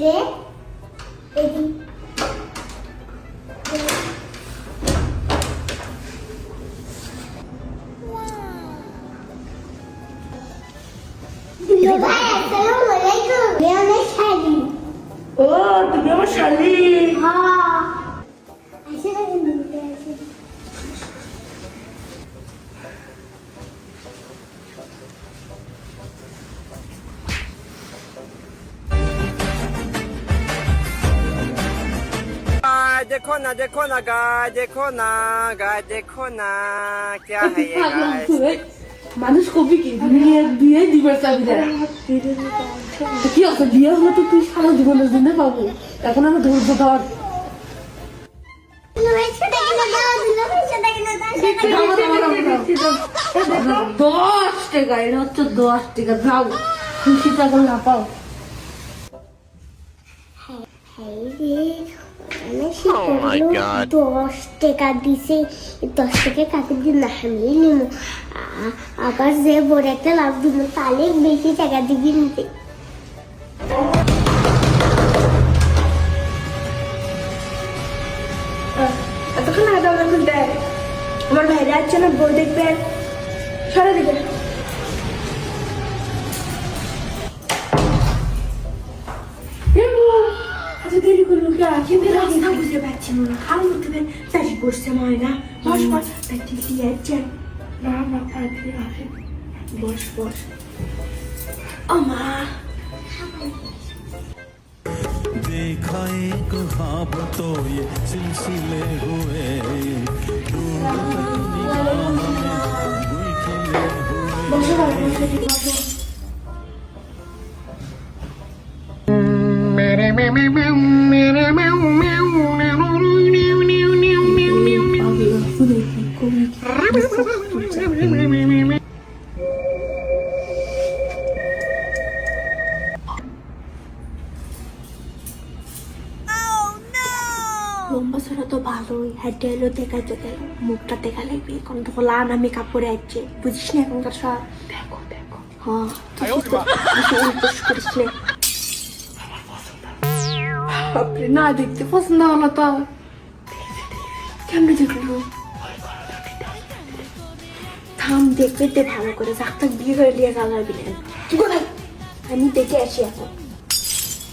ver. Ele... Meu não olhei meu xalim. Oh, tu deu um xalim. Ah. Achei que eu देखो ना देखो ना गाय देखो ना गाय देखो ना क्या है ये गाय মানুষ কবি কি বিয়ে বিয়ে দিবার চাবি দেয় কি আছে বিয়ে হলে তো তুই সারা জীবনের জন্য পাবো এখন আমি ধৈর্য ধর দশ টাকা এটা হচ্ছে দশ টাকা যাও খুশি তখন না পাও দশ টাকা দিছে দশ টাকা কাকে দিন না আমি নিব আবার যে বড় একটা লাভ দিব তাহলে বেশি টাকা দিবি নিতে এতক্ষণ আগে আমার ভাইরা আছে না দেখবেন সরে দিকে lakin biraz daha bize betimin kalmadı ben sadece göstermeyle boş boş betimizi yiyeceğim. Rahat rahat harfi. Boş boş. Ama. देखा एक तो ये सिलसिले हुए Boşa ver. লম্বা ছোট তো ভালোই হেঁটে এলো দেখাইতে গেল মুখটা দেখা লাগবে এখন তো লান আমি কাপড়ে আসছে বুঝিস না এখনকার সব? দেখো দেখো। হ্যাঁ তো- করিস না। না দেখতে পছন্দ হলো তো। কেমনে দেখল? থাম দেখবে তে ভালো করে যাক বিয়ে করে নিয়ে গালার বিলেন তুই কোথায় আমি দেখে আসি এখন।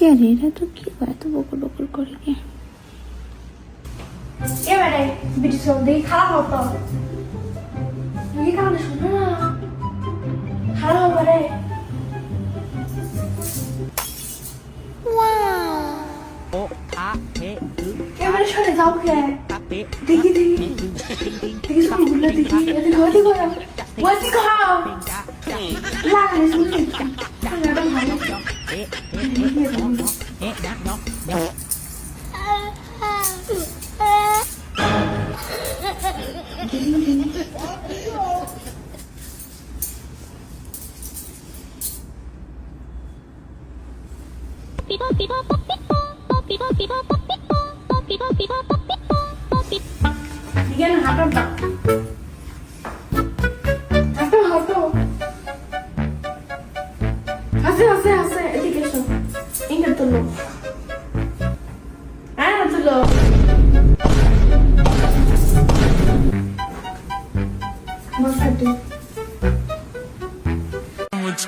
আরে এরা তো কি এত বকর বকর করে কে? এবারে বিটি সব দেখি খারাপ হতো তুমি কারণে শোনো না। খারাপ হবে এবারে সরে যাও কে? দেখি দেখি। দেখি দেখি হতে Let's go! Là cái gì? Không là đang hỏi. Bigyan ng hatang tak. وفاتو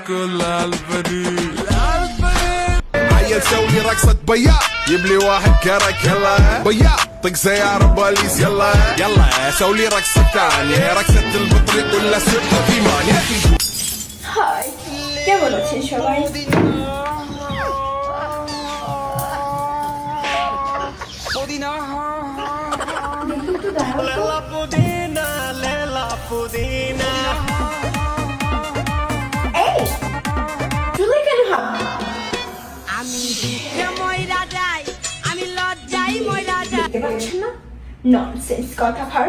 كل الفريق الفريق عيل سوي رقصة بياع يبلي واحد كرك يلا. بياع طق سيارة باليس يلا. يلا. سوي لي رقصة ثانية. رقصة البطريق ولا سبحة كيمان يا أخي هاي কেমন আছেন সবাই মদিনা দেখুন তো দাঁড়াও তো। এই, চুলে কেন হাত? আমি ময়রা যাই আমি লজ্জাই ময়রা যাই। দেখতে পাচ্ছেন না? ননসেন্স কথা ভার।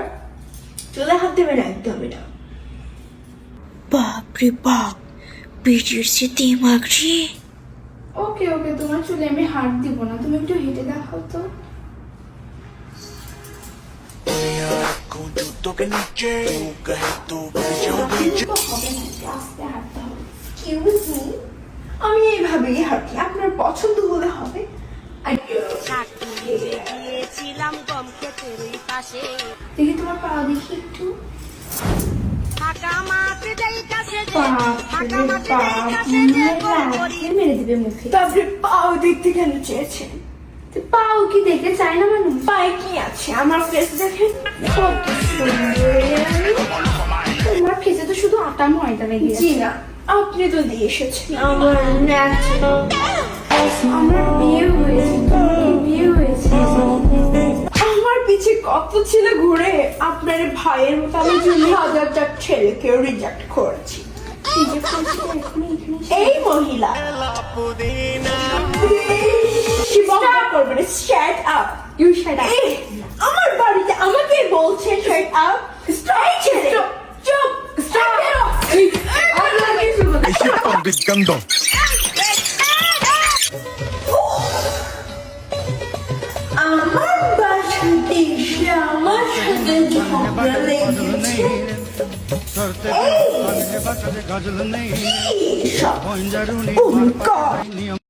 চুলে হাত দেবেন একদমই না বাপরে বাপ সে দিমাগ রে। ওকে ওকে তোমার চুলে আমি হাত দিব না। তুমি একটু হেঁটে দেখাও তো। কিন্তু হবে নাকি? আস্তে হাঁটতে হবে। Excuse me, আমি এইভাবেই হাঁটি আপনার পছন্দ হলে হবে দেখি তোমার পা দেখি একটু মেরে দিবে মুখে তারপরে পাও দেখতে কেন চেয়েছেন পাও কি দেখতে চায় না মানুষ। পায়ে কি আছে? আমার ফেস দেখেন কত সুন্দর তোমার ফেসে তো শুধু আটা ময়দা লেগে জি না আপনি তো দিয়ে এসেছেন। আমার ন্যাচারাল আমার বিয়ে হয়েছে বিয়ে হয়েছে। আমার পিছে কত ছেলে ঘুরে আপনার ভাইয়ের মতো আমি জন্য হাজারটা ছেলেকে রিজেক্ট করেছি। Reject করেছি তো এখনই এখানে এসে- এই মহিলা Stop করবে না shut up you shut up আমার বাড়িতে আমাকে বলছে শাট আপ স্টপ চুপ চুপ স্টপ আপনার কিছু বলতে Ay, shit, ang ganda. আমার বাসাতে এসে আমার সাথে ঝগড়া লেগেছে Oh my God!